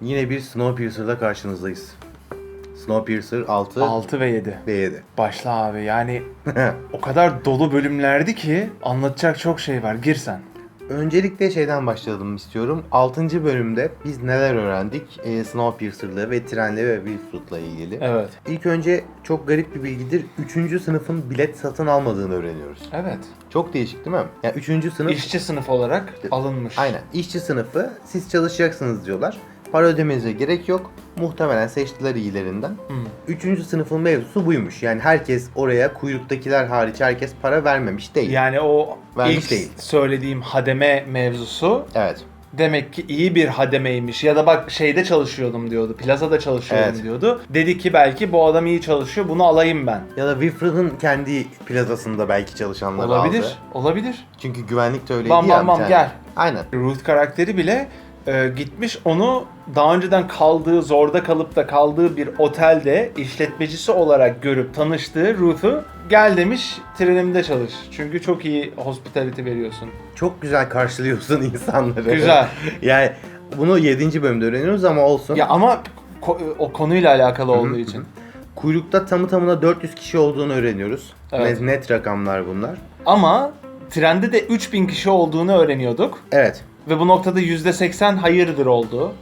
Yine bir Snowpiercer'la karşınızdayız. Snowpiercer 6, 6 ve 7. ve 7. Başla abi yani o kadar dolu bölümlerdi ki anlatacak çok şey var. Gir sen. Öncelikle şeyden başlayalım istiyorum. 6. bölümde biz neler öğrendik e, Snowpiercer'la ve trenle ve Wilfred'la ilgili. Evet. İlk önce çok garip bir bilgidir. 3. sınıfın bilet satın almadığını öğreniyoruz. Evet. Çok değişik değil mi? Yani 3. sınıf İşçi sınıf olarak alınmış. Aynen. İşçi sınıfı siz çalışacaksınız diyorlar. Para ödemenize gerek yok. Muhtemelen seçtiler iyilerinden. Hı. Üçüncü sınıfın mevzusu buymuş. Yani herkes oraya kuyruktakiler hariç herkes para vermemiş değil. Yani o Vermiş ilk değil. söylediğim hademe mevzusu Evet. demek ki iyi bir hademeymiş. Ya da bak şeyde çalışıyordum diyordu. Plazada çalışıyordum Evet. diyordu. Dedi ki belki bu adam iyi çalışıyor bunu alayım ben. Ya da Wilfred'ın kendi plazasında belki çalışanlar Olabilir. aldı. Olabilir. Çünkü güvenlik de öyleydi Bam, ya. bam, bir bam, tane. gel. Aynen. Ruth karakteri bile e, gitmiş onu daha önceden kaldığı, zorda kalıp da kaldığı bir otelde işletmecisi olarak görüp tanıştığı Ruth'u gel demiş trenimde çalış. Çünkü çok iyi hospitality veriyorsun. Çok güzel karşılıyorsun insanları. Güzel. yani bunu 7. bölümde öğreniyoruz ama olsun. Ya ama ko- o konuyla alakalı olduğu için. Kuyrukta tamı tamına 400 kişi olduğunu öğreniyoruz. Evet. Net, net rakamlar bunlar. Ama trende de 3000 kişi olduğunu öğreniyorduk. Evet. Ve bu noktada %80 hayırdır oldu.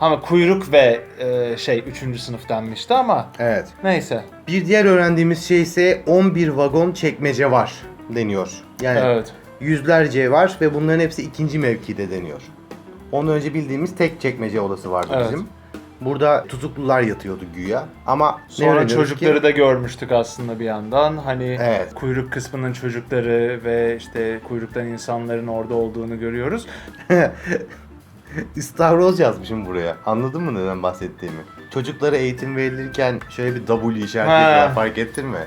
Ama kuyruk ve e, şey 3. sınıf denmişti ama Evet. neyse. Bir diğer öğrendiğimiz şey ise 11 vagon çekmece var deniyor. Yani Evet. yüzlerce var ve bunların hepsi ikinci mevkide deniyor. Ondan önce bildiğimiz tek çekmece odası vardı Evet. bizim. Burada tutuklular yatıyordu güya. Ama Sonra çocukları ki? da görmüştük aslında bir yandan. Hani Evet. kuyruk kısmının çocukları ve işte kuyruktan insanların orada olduğunu görüyoruz. İstavroz yazmışım buraya. Anladın mı neden bahsettiğimi? Çocuklara eğitim verilirken şöyle bir W işareti fark ettin mi?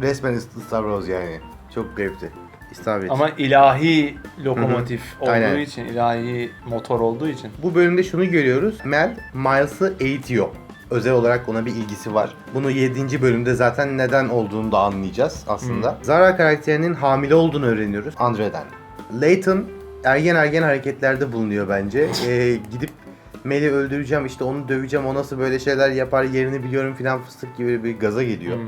Resmen istavroz yani. Çok garipti. İstavrit. Ama ilahi lokomotif olduğu Aynen. için, ilahi motor olduğu için. Bu bölümde şunu görüyoruz. Mel Miles'ı eğitiyor. Özel olarak ona bir ilgisi var. Bunu 7. bölümde zaten neden olduğunu da anlayacağız aslında. Zara karakterinin hamile olduğunu öğreniyoruz Andre'den. Layton ergen ergen hareketlerde bulunuyor bence. Ee, gidip Mel'i öldüreceğim işte onu döveceğim o nasıl böyle şeyler yapar yerini biliyorum filan fıstık gibi bir gaza geliyor. Hmm.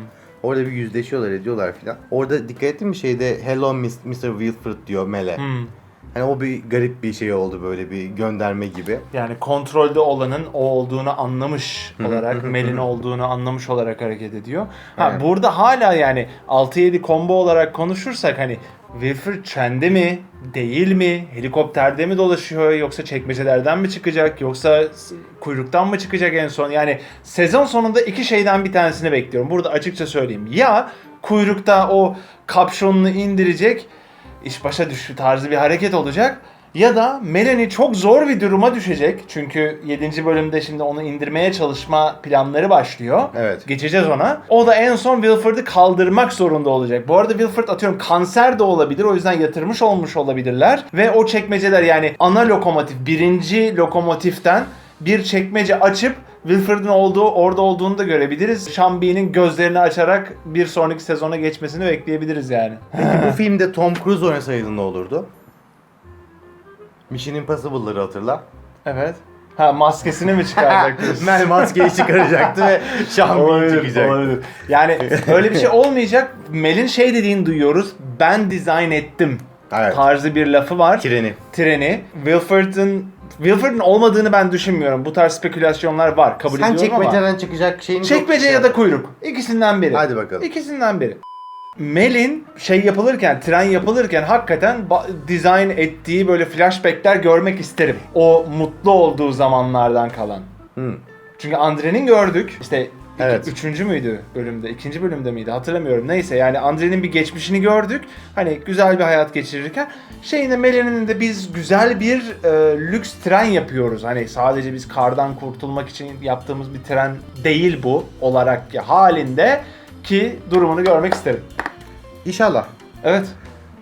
Orada bir yüzleşiyorlar ediyorlar filan. Orada dikkat ettin mi şeyde Hello Mr. Wilfred diyor Mel'e. Hmm. Hani o bir garip bir şey oldu böyle bir gönderme gibi. Yani kontrolde olanın o olduğunu anlamış olarak, Mel'in olduğunu anlamış olarak hareket ediyor. Ha Evet. burada hala yani 6-7 combo olarak konuşursak hani Wilfred trende mi, değil mi, helikopterde mi dolaşıyor yoksa çekmecelerden mi çıkacak yoksa kuyruktan mı çıkacak en son? Yani sezon sonunda iki şeyden bir tanesini bekliyorum. Burada açıkça söyleyeyim. Ya kuyrukta o kapşonunu indirecek iş başa düştü tarzı bir hareket olacak. Ya da Melanie çok zor bir duruma düşecek. Çünkü 7. bölümde şimdi onu indirmeye çalışma planları başlıyor. Evet. Geçeceğiz ona. O da en son Wilfred'ı kaldırmak zorunda olacak. Bu arada Wilfred atıyorum kanser de olabilir. O yüzden yatırmış olmuş olabilirler. Ve o çekmeceler yani ana lokomotif, birinci lokomotiften bir çekmece açıp Wilfred'in olduğu orada olduğunu da görebiliriz. Shambi'nin gözlerini açarak bir sonraki sezona geçmesini bekleyebiliriz yani. Bu filmde Tom Cruise oynasaydı ne olurdu? Mission Impossible'ları hatırla. Evet. Ha maskesini mi çıkaracak diyorsun? Mel maskeyi çıkaracaktı ve Şambi çıkacak. olabilir. Yani öyle bir şey olmayacak. Mel'in şey dediğini duyuyoruz. Ben dizayn ettim. Evet. Tarzı bir lafı var. Treni. Treni. Wilfred'in Wilfred'in olmadığını ben düşünmüyorum. Bu tarz spekülasyonlar var. Kabul Sen ediyorum ama. çekmeceden çıkacak şeyin yok. Çekmece ya da kuyruk. İkisinden biri. Hadi bakalım. İkisinden biri. Mel'in şey yapılırken, tren yapılırken hakikaten ba- dizayn ettiği böyle flashbackler görmek isterim. O mutlu olduğu zamanlardan kalan. Hı. Çünkü Andre'nin gördük. İşte Evet. üçüncü müydü bölümde? ikinci bölümde miydi? Hatırlamıyorum. Neyse yani Andre'nin bir geçmişini gördük. Hani güzel bir hayat geçirirken. Şeyinde Melanie'nin de biz güzel bir e, lüks tren yapıyoruz. Hani sadece biz kardan kurtulmak için yaptığımız bir tren değil bu olarak halinde ki durumunu görmek isterim. İnşallah. Evet.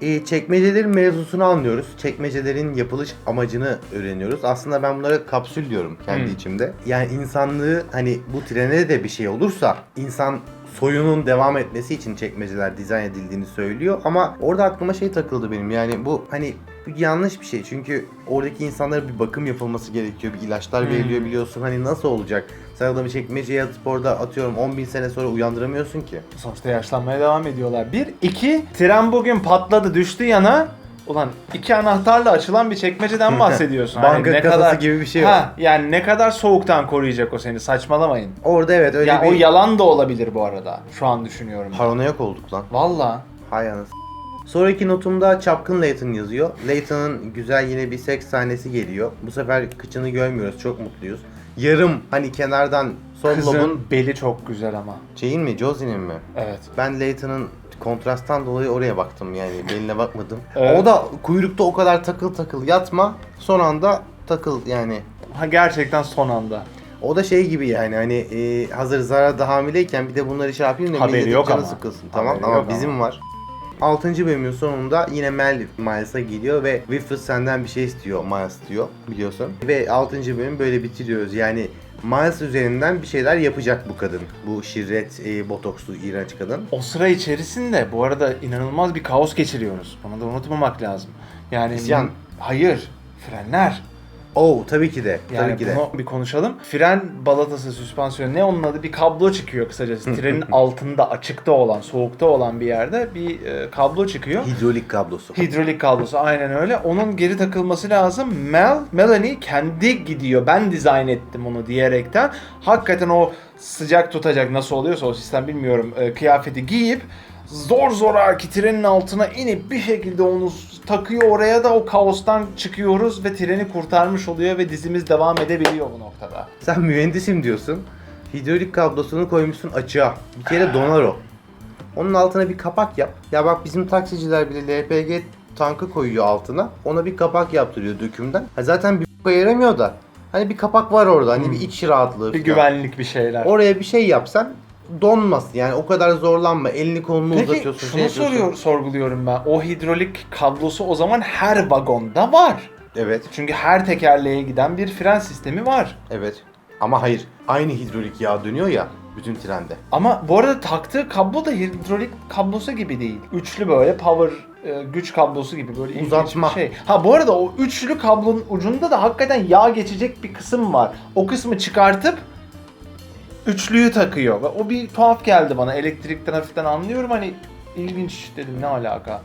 Ee, çekmecelerin mevzusunu anlıyoruz. Çekmecelerin yapılış amacını öğreniyoruz. Aslında ben bunlara kapsül diyorum kendi Hmm. içimde. Yani insanlığı hani bu trene de bir şey olursa insan soyunun devam etmesi için çekmeceler dizayn edildiğini söylüyor ama orada aklıma şey takıldı benim yani bu hani Bu yanlış bir şey çünkü oradaki insanlara bir bakım yapılması gerekiyor. Bir ilaçlar veriliyor biliyorsun. Hani nasıl olacak? Sen adamı çekmeceye atıp orada atıyorum 10 bin sene sonra uyandıramıyorsun ki. Sonuçta yaşlanmaya devam ediyorlar. Bir, iki, tren bugün patladı düştü yana. Ulan iki anahtarla açılan bir çekmeceden bahsediyorsun. Hani Banka kasası gibi bir şey Ha, yani ne kadar soğuktan koruyacak o seni saçmalamayın. Orada evet öyle ya bir o yalan da olabilir bu arada. Şu an düşünüyorum. paranoyak olduk lan. Valla. Hay anasını. Sonraki notumda Çapkın Layton yazıyor. Layton'ın güzel yine bir seks sahnesi geliyor. Bu sefer kıçını görmüyoruz. Çok mutluyuz. Yarım hani kenardan sol Kızın lobun beli çok güzel ama. şeyin mi? Josie'nin mi? Evet. Ben Layton'ın kontrasttan dolayı oraya baktım yani beline bakmadım. Evet. O da kuyrukta o kadar takıl takıl yatma son anda takıl yani. Ha gerçekten son anda. O da şey gibi yani hani e, hazır Zara da hamileyken bir de bunları şey yapayım da Haberi milletin yok canı ama. sıkılsın tamam Haberi ama yok bizim ama. var. 6. bölümün sonunda yine Mel Miles'a geliyor ve Wilfred senden bir şey istiyor Miles diyor biliyorsun. Ve 6. bölüm böyle bitiriyoruz yani Miles üzerinden bir şeyler yapacak bu kadın. Bu şirret, e, botokslu, iğrenç kadın. O sıra içerisinde bu arada inanılmaz bir kaos geçiriyoruz. Bunu da unutmamak lazım. Yani İsyan. hayır, frenler. Oo tabii ki de, Yani tabii ki de. bunu bir konuşalım. Fren balatası, süspansiyon ne onun adı? Bir kablo çıkıyor kısacası. Trenin altında, açıkta olan, soğukta olan bir yerde bir e, kablo çıkıyor. Hidrolik kablosu. Hidrolik kablosu aynen öyle. Onun geri takılması lazım. Mel, Melanie kendi gidiyor. Ben dizayn ettim onu diyerekten. Hakikaten o sıcak tutacak nasıl oluyorsa o sistem bilmiyorum. e, kıyafeti giyip zor zoraki trenin altına inip bir şekilde onu takıyor oraya da o kaostan çıkıyoruz ve treni kurtarmış oluyor ve dizimiz devam edebiliyor bu noktada. Sen mühendisim diyorsun. Hidrolik kablosunu koymuşsun açığa. Bir kere donar o. Onun altına bir kapak yap. Ya bak bizim taksiciler bile LPG tankı koyuyor altına. Ona bir kapak yaptırıyor dökümden. Ha zaten bir b***a yaramıyor da. Hani bir kapak var orada. Hani bir iç rahatlığı Bir falan. güvenlik bir şeyler. Oraya bir şey yapsan donmaz. Yani o kadar zorlanma. Elini kolunu Peki uzatıyorsun. şunu şey soruyor, sorguluyorum ben. O hidrolik kablosu o zaman her vagonda var. Evet. Çünkü her tekerleğe giden bir fren sistemi var. Evet. Ama hayır. Aynı hidrolik yağ dönüyor ya bütün trende. Ama bu arada taktığı kablo da hidrolik kablosu gibi değil. Üçlü böyle power e, güç kablosu gibi böyle Uzatma. şey. Ha bu arada o üçlü kablonun ucunda da hakikaten yağ geçecek bir kısım var. O kısmı çıkartıp üçlüyü takıyor. Ve o bir tuhaf geldi bana. Elektrikten hafiften anlıyorum hani ilginç dedim ne alaka.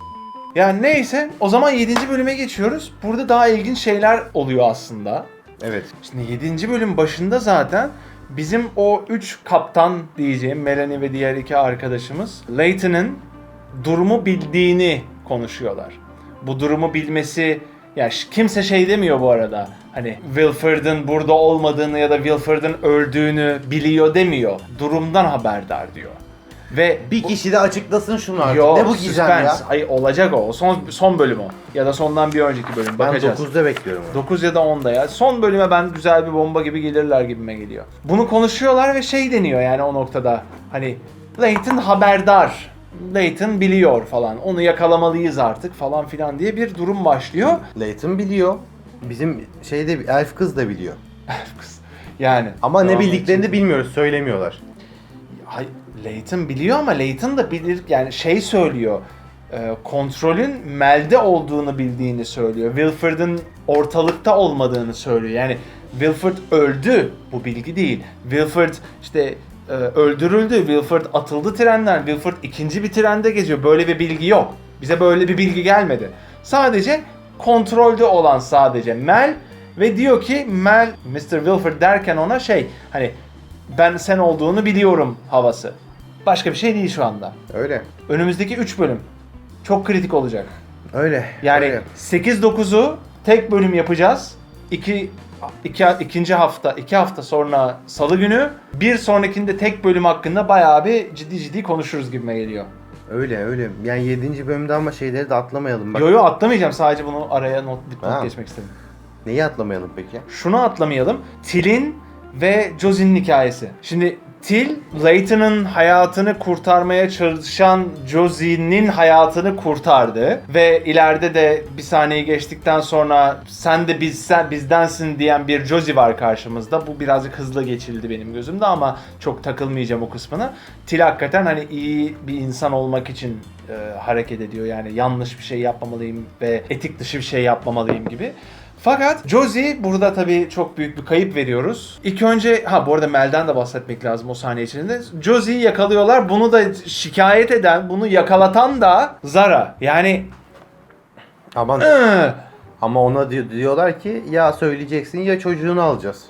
Yani neyse o zaman 7. bölüme geçiyoruz. Burada daha ilginç şeyler oluyor aslında. Evet. Şimdi 7. bölüm başında zaten bizim o 3 kaptan diyeceğim Melanie ve diğer iki arkadaşımız Layton'ın durumu bildiğini konuşuyorlar. Bu durumu bilmesi ya kimse şey demiyor bu arada. Hani Wilford'ın burada olmadığını ya da Wilford'ın öldüğünü biliyor demiyor. Durumdan haberdar diyor. Ve Bir kişi de açıklasın şunu artık. Yok, ne bu gizem ya? Ay olacak o. Son son bölüm o. Ya da sondan bir önceki bölüm. Ben Bakacağız. 9'da bekliyorum. onu. 9 ya da 10'da ya. Son bölüme ben güzel bir bomba gibi gelirler gibime geliyor. Bunu konuşuyorlar ve şey deniyor yani o noktada. Hani Layton haberdar. Layton biliyor falan. Onu yakalamalıyız artık falan filan diye bir durum başlıyor. Layton biliyor. Bizim şeyde elf kız da biliyor. Yani. Ama ne devam bildiklerini bilmiyoruz, söylemiyorlar. Hay, Layton biliyor ama Layton da bilir yani şey söylüyor. e, kontrolün Mel'de olduğunu bildiğini söylüyor. Wilford'ın ortalıkta olmadığını söylüyor. Yani Wilford öldü. Bu bilgi değil. Wilford işte e, öldürüldü. Wilford atıldı trenden. Wilford ikinci bir trende geziyor. Böyle bir bilgi yok. Bize böyle bir bilgi gelmedi. Sadece kontrolde olan sadece Mel ve diyor ki Mel Mr. Wilford derken ona şey hani ben sen olduğunu biliyorum havası. Başka bir şey değil şu anda. Öyle. Önümüzdeki 3 bölüm çok kritik olacak. Öyle. Yani öyle. 8-9'u tek bölüm yapacağız. 2 iki, ikinci hafta, iki hafta sonra salı günü. Bir sonrakinde tek bölüm hakkında bayağı bir ciddi ciddi konuşuruz gibime geliyor. Öyle öyle. Yani 7. bölümde ama şeyleri de atlamayalım. Bak, Yo yo atlamayacağım sadece bunu araya not, Ha. geçmek istedim. Neyi atlamayalım peki? Şunu atlamayalım. Til'in ve Josie'nin hikayesi. Şimdi Till, Layton'ın hayatını kurtarmaya çalışan Josie'nin hayatını kurtardı ve ileride de bir saniye geçtikten sonra sen de biz sen bizdensin diyen bir Josie var karşımızda. Bu birazcık hızlı geçildi benim gözümde ama çok takılmayacağım o kısmına. Till hakikaten hani iyi bir insan olmak için e, hareket ediyor. Yani yanlış bir şey yapmamalıyım ve etik dışı bir şey yapmamalıyım gibi. Fakat Josie burada tabii çok büyük bir kayıp veriyoruz. İlk önce ha bu arada Mel'den de bahsetmek lazım o saniye içinde. Josie'yi yakalıyorlar. Bunu da şikayet eden, bunu yakalatan da Zara. Yani Aman ıı, ama ona di- diyorlar ki ya söyleyeceksin ya çocuğunu alacağız.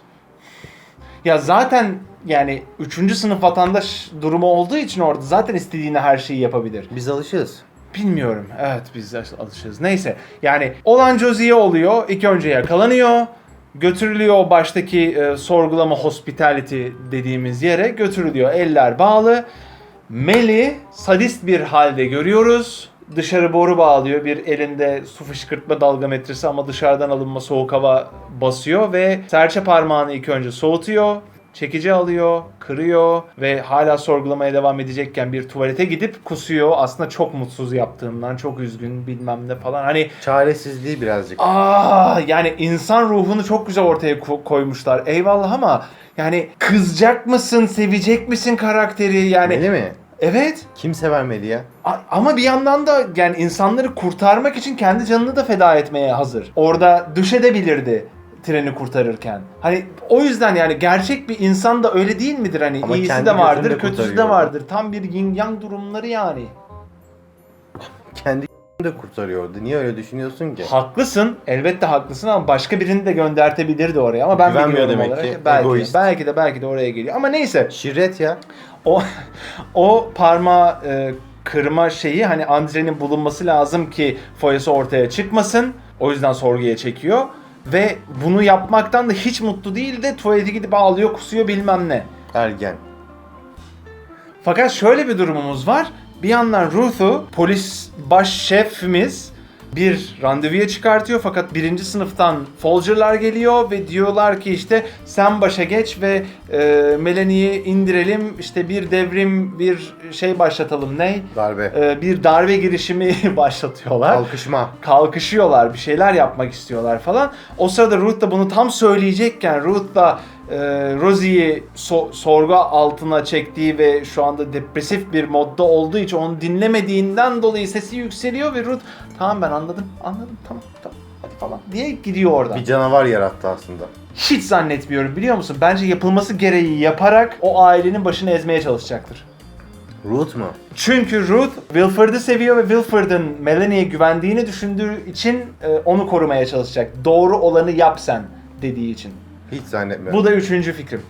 ya zaten yani 3. sınıf vatandaş durumu olduğu için orada zaten istediğine her şeyi yapabilir. Biz alışığız. Bilmiyorum. Evet biz alışırız. Neyse. Yani olan Josie'ye oluyor. İlk önce yakalanıyor. Götürülüyor o baştaki e, sorgulama hospitality dediğimiz yere götürülüyor. Eller bağlı. Mel'i sadist bir halde görüyoruz. Dışarı boru bağlıyor. Bir elinde su fışkırtma dalgametresi ama dışarıdan alınma soğuk hava basıyor ve serçe parmağını ilk önce soğutuyor. Çekici alıyor, kırıyor ve hala sorgulamaya devam edecekken bir tuvalete gidip kusuyor. Aslında çok mutsuz yaptığından, çok üzgün bilmem ne falan. Hani Çaresizliği birazcık. Aa yani insan ruhunu çok güzel ortaya ko- koymuşlar. Eyvallah ama yani kızacak mısın, sevecek misin karakteri yani? Öyle mi? Evet. Kim sever Melih'e? A- Ama bir yandan da yani insanları kurtarmak için kendi canını da feda etmeye hazır. Orada düşebilirdi treni kurtarırken. Hani o yüzden yani gerçek bir insan da öyle değil midir? Hani Ama iyisi kendi de vardır, gözünde kötüsü de kurtarıyor. vardır. Tam bir yin yang durumları yani. Kendi de kurtarıyordu. Niye öyle düşünüyorsun ki? Haklısın. Elbette haklısın ama başka birini de göndertebilirdi oraya ama ben Güvenmiyor bilmiyorum demek olarak. ki, Belki, egoist. belki de belki de oraya geliyor. Ama neyse. Şirret ya. O o parmağı e, kırma şeyi hani Andre'nin bulunması lazım ki foyası ortaya çıkmasın. O yüzden sorguya çekiyor. Ve bunu yapmaktan da hiç mutlu değil de tuvalete gidip ağlıyor, kusuyor bilmem ne. Ergen. Fakat şöyle bir durumumuz var. Bir yandan Ruth'u polis baş şefimiz bir randevuya çıkartıyor fakat birinci sınıftan Folger'lar geliyor ve diyorlar ki işte sen başa geç ve e, Melanie'yi indirelim işte bir devrim bir şey başlatalım ne? Darbe. E, bir darbe girişimi başlatıyorlar Kalkışma. kalkışıyorlar, bir şeyler yapmak istiyorlar falan. O sırada Ruth da bunu tam söyleyecekken Ruth da e, Rosie'yi so- sorgu altına çektiği ve şu anda depresif bir modda olduğu için onu dinlemediğinden dolayı sesi yükseliyor ve Ruth tamam ben anladım, anladım, tamam, tamam hadi falan diye gidiyor oradan. Bir canavar yarattı aslında. Hiç zannetmiyorum biliyor musun? Bence yapılması gereği yaparak o ailenin başını ezmeye çalışacaktır. Ruth mu? Çünkü Ruth Wilford'ı seviyor ve Wilford'ın Melanie'ye güvendiğini düşündüğü için e, onu korumaya çalışacak. Doğru olanı yap sen dediği için. Hiç zannetmiyorum. Bu da üçüncü fikrim.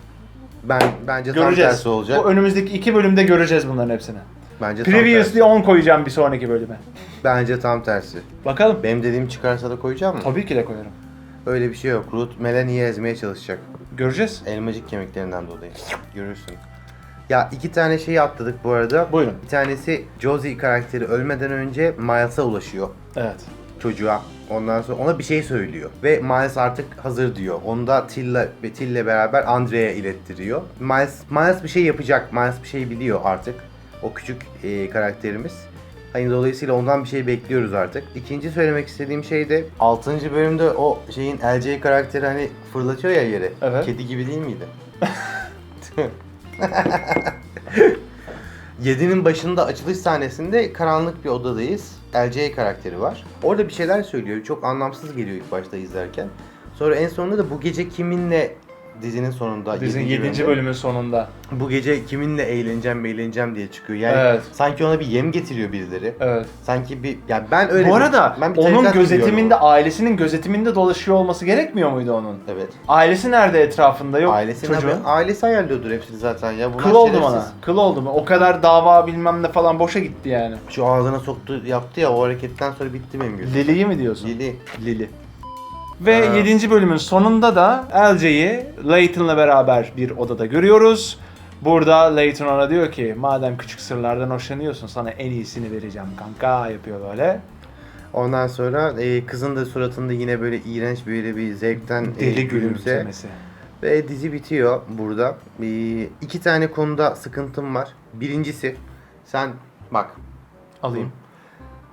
ben bence tam Göreceğiz. tersi olacak. Bu önümüzdeki iki bölümde göreceğiz bunların hepsini. Bence tam Previously tersi. 10 koyacağım bir sonraki bölüme. Bence tam tersi. Bakalım. Benim dediğim çıkarsa da koyacağım mı? Tabii ki de koyarım. Öyle bir şey yok. Ruth Melanie'yi ezmeye çalışacak. Göreceğiz. Elmacık kemiklerinden dolayı. Görürsün. Ya iki tane şeyi atladık bu arada. Buyurun. Bir tanesi Josie karakteri ölmeden önce Miles'a ulaşıyor. Evet. Çocuğa. Ondan sonra ona bir şey söylüyor. Ve Miles artık hazır diyor. Onu da Till'le ve Till'le beraber Andrea'ya ilettiriyor. Miles, Miles bir şey yapacak. Miles bir şey biliyor artık. O küçük e, karakterimiz. Hani dolayısıyla ondan bir şey bekliyoruz artık. İkinci söylemek istediğim şey de 6. bölümde o şeyin LJ karakteri hani fırlatıyor ya yere. Evet. Kedi gibi değil miydi? 7'nin başında açılış sahnesinde karanlık bir odadayız. LJ karakteri var. Orada bir şeyler söylüyor. Çok anlamsız geliyor ilk başta izlerken. Sonra en sonunda da bu gece kiminle dizinin sonunda Dizinin yedinci 7. bölümde, bölümün sonunda. bu gece kiminle eğleneceğim eğleneceğim diye çıkıyor. Yani Evet. sanki ona bir yem getiriyor birileri. Evet. Sanki bir ya ben öyle Bu bir- arada ben bir onun gözetiminde, biliyorum. ailesinin gözetiminde dolaşıyor olması gerekmiyor muydu onun? Evet. Ailesi nerede etrafında yok Ailesi çocuğun? ailesi ayarlıyordur hepsini zaten ya. Bunlar Kıl oldu bana. Kıl oldu mu? O kadar dava bilmem ne falan boşa gitti yani. Şu ağzına soktu yaptı ya o hareketten sonra bitti benim gözüm. Lili'yi mi diyorsun? Lili. Lili. Ve Ha. 7. bölümün sonunda da LJ'yi Layton'la beraber bir odada görüyoruz. Burada Layton ona diyor ki madem küçük sırlardan hoşlanıyorsun sana en iyisini vereceğim kanka yapıyor böyle. Ondan sonra e, kızın da suratında yine böyle iğrenç böyle bir zevkten e, Deli gülümse. gülümsemesi. Ve dizi bitiyor burada. Ee, iki tane konuda sıkıntım var. Birincisi sen bak Alayım.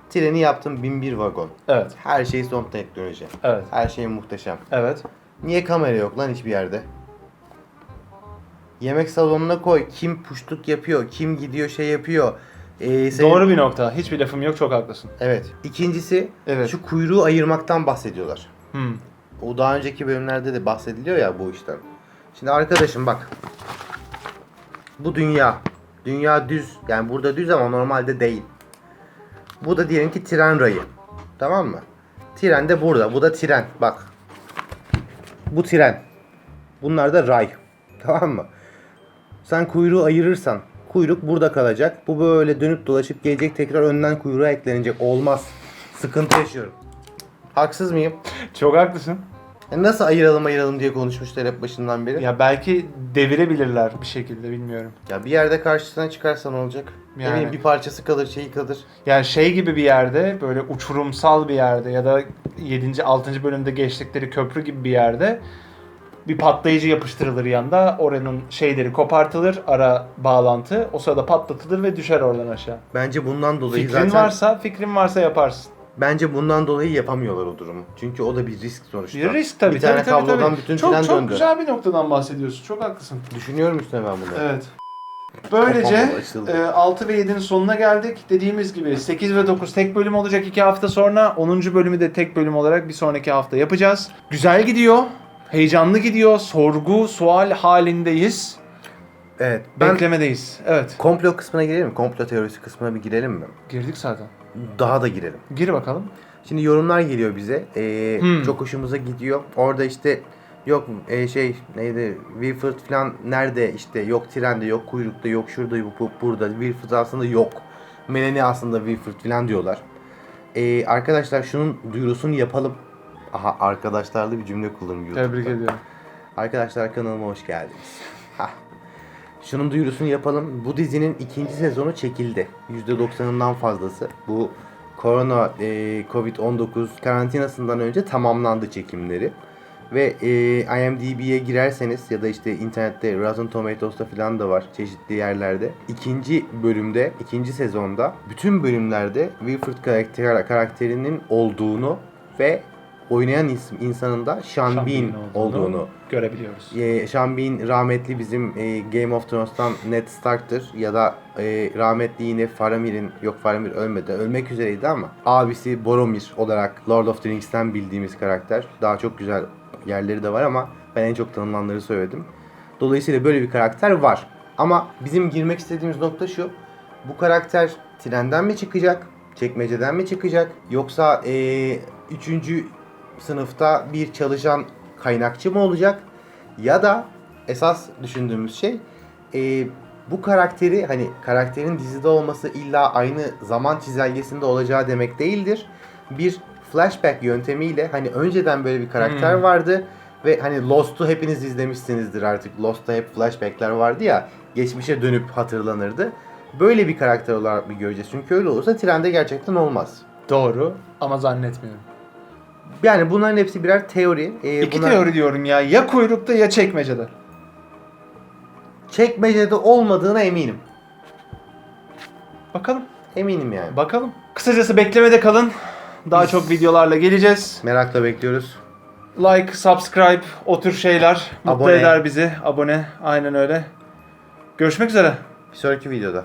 Treni yaptın 1001 vagon. Evet. Her şey son teknoloji. Evet. Her şey muhteşem. Evet. Niye kamera yok lan hiçbir yerde? Yemek salonuna koy. Kim puştuk yapıyor, kim gidiyor şey yapıyor. Ee, senin- Doğru bir nokta. Hiçbir lafım yok. Çok haklısın. Evet. İkincisi Evet. şu kuyruğu ayırmaktan bahsediyorlar. Hmm. O daha önceki bölümlerde de bahsediliyor ya bu işten. Şimdi arkadaşım bak. Bu dünya. Dünya düz. Yani burada düz ama normalde değil. Bu da diyelim ki tren rayı. Tamam mı? Tren de burada. Bu da tren. Bak. Bu tren. Bunlar da ray. Tamam mı? Sen kuyruğu ayırırsan kuyruk burada kalacak. Bu böyle dönüp dolaşıp gelecek tekrar önden kuyruğa eklenecek. Olmaz. Sıkıntı yaşıyorum. Haksız mıyım? Çok haklısın. E nasıl ayıralım ayıralım diye konuşmuşlar hep başından beri. Ya, Ya belki devirebilirler bir şekilde bilmiyorum. bir yerde karşısına çıkarsa ne olacak? Yani. Bileyim bir parçası kalır, şeyi kalır. Yani şey gibi bir yerde böyle uçurumsal bir yerde ya da 7. 6. bölümde geçtikleri köprü gibi bir yerde bir patlayıcı yapıştırılır yanında. Oranın şeyleri kopartılır, ara bağlantı. O sırada patlatılır ve düşer oradan aşağı. Bence bundan dolayı Fikrin zaten varsa, fikrin varsa yaparsın. Bence bundan dolayı yapamıyorlar o durumu. Çünkü o da bir risk sonuçta. Bir risk tabii. Bir tane tabii, kablodan tabii. bütün çok, çok döndü. güzel bir noktadan bahsediyorsun. Çok haklısın. Düşünüyorum üstüne ben bunu. Evet. Böylece e, 6 ve 7'nin sonuna geldik. Dediğimiz gibi 8 ve 9 tek bölüm olacak 2 hafta sonra. 10. bölümü de tek bölüm olarak bir sonraki hafta yapacağız. Güzel gidiyor. Heyecanlı gidiyor. Sorgu, sual halindeyiz. Evet. Ben Beklemedeyiz. Evet. komplo kısmına girelim mi? Komplo teorisi kısmına bir girelim mi? Girdik zaten. Daha da girelim. Gir bakalım. Şimdi yorumlar geliyor bize. Ee, Hmm. Çok hoşumuza gidiyor. Orada işte yok e, şey neydi Wilford falan nerede işte yok trende yok kuyrukta yok şurada yok bu- burada Wilford aslında yok. Melanie aslında Wilford falan diyorlar. Ee, arkadaşlar şunun duyurusunu yapalım. Aha arkadaşlarla bir cümle kullanıyorum YouTube'da. Tebrik ediyorum. Arkadaşlar kanalıma hoş geldiniz. Şunun duyurusunu yapalım. Bu dizinin ikinci sezonu çekildi. %90'ından fazlası. Bu korona e, Covid-19 karantinasından önce tamamlandı çekimleri. Ve e, IMDb'ye girerseniz ya da işte internette Rotten Tomatoes'ta falan da var çeşitli yerlerde. İkinci bölümde, ikinci sezonda bütün bölümlerde Wilford karakter, karakterinin olduğunu ve oynayan is- insanın da Sean, Bean olduğunu görebiliyoruz. e, Sean Bean rahmetli bizim e, Game of Thrones'tan Ned Stark'tır ya da e, rahmetli yine Faramir'in yok Faramir ölmedi ölmek üzereydi ama abisi Boromir olarak Lord of the Rings'ten bildiğimiz karakter daha çok güzel yerleri de var ama ben en çok tanınanları söyledim. Dolayısıyla böyle bir karakter var. Ama bizim girmek istediğimiz nokta şu. Bu karakter trenden mi çıkacak? Çekmeceden mi çıkacak? Yoksa eee üçüncü sınıfta bir çalışan kaynakçı mı olacak? Ya da esas düşündüğümüz şey eee, bu karakteri hani karakterin dizide olması illa aynı zaman çizelgesinde olacağı demek değildir. Bir flashback yöntemiyle hani önceden böyle bir karakter Hmm. vardı ve hani Lost'u hepiniz izlemişsinizdir artık. Lost'ta hep flashbackler vardı ya. Geçmişe dönüp hatırlanırdı. Böyle bir karakter olarak bir göreceğiz. Çünkü öyle olursa trende gerçekten olmaz. Doğru ama zannetmiyorum. Yani bunların hepsi birer teori. Ee, İki bunlar teori diyorum ya. Ya kuyrukta ya çekmecede. Çekmecede olmadığına eminim. Bakalım. Eminim yani. Bakalım. Kısacası beklemede kalın. Daha Biz- çok videolarla geleceğiz. Merakla bekliyoruz. Like, subscribe, o tür şeyler mutlu Abone. eder bizi. Abone, aynen öyle. Görüşmek üzere. Bir sonraki videoda.